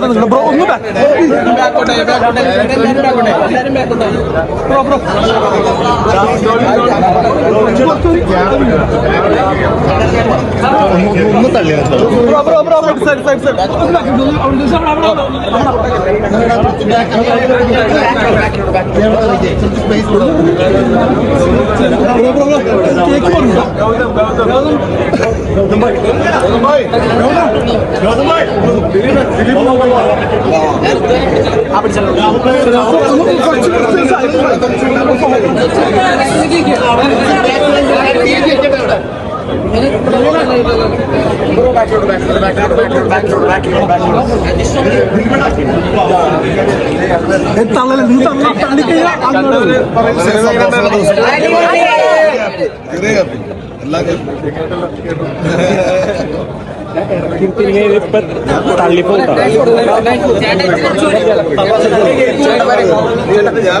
മാത്രം നിൽക്കണം ബ്രോ ഒന്ന് ബ്രോ ബ്രോ ഒന്ന് തള്ളി bro bro bro side side side ഒന്ന് back ഇട്ടു. അവിടെ അവിടെ. ബ്രോ ബ്രോ ബ്രോ കേക്ക് പറഞ്ഞു തള്ളല നീ തള്ള തള്ളിക്കഴിഞ്ഞാൽ അങ്ങോട്ട് ഞാൻ കുറെ വിളിച്ചോ Yeah.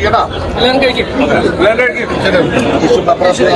കഴിക്കട്ടാ. എല്ലാം കഴിക്കും. എല്ലാം കഴിക്കും. ശരി.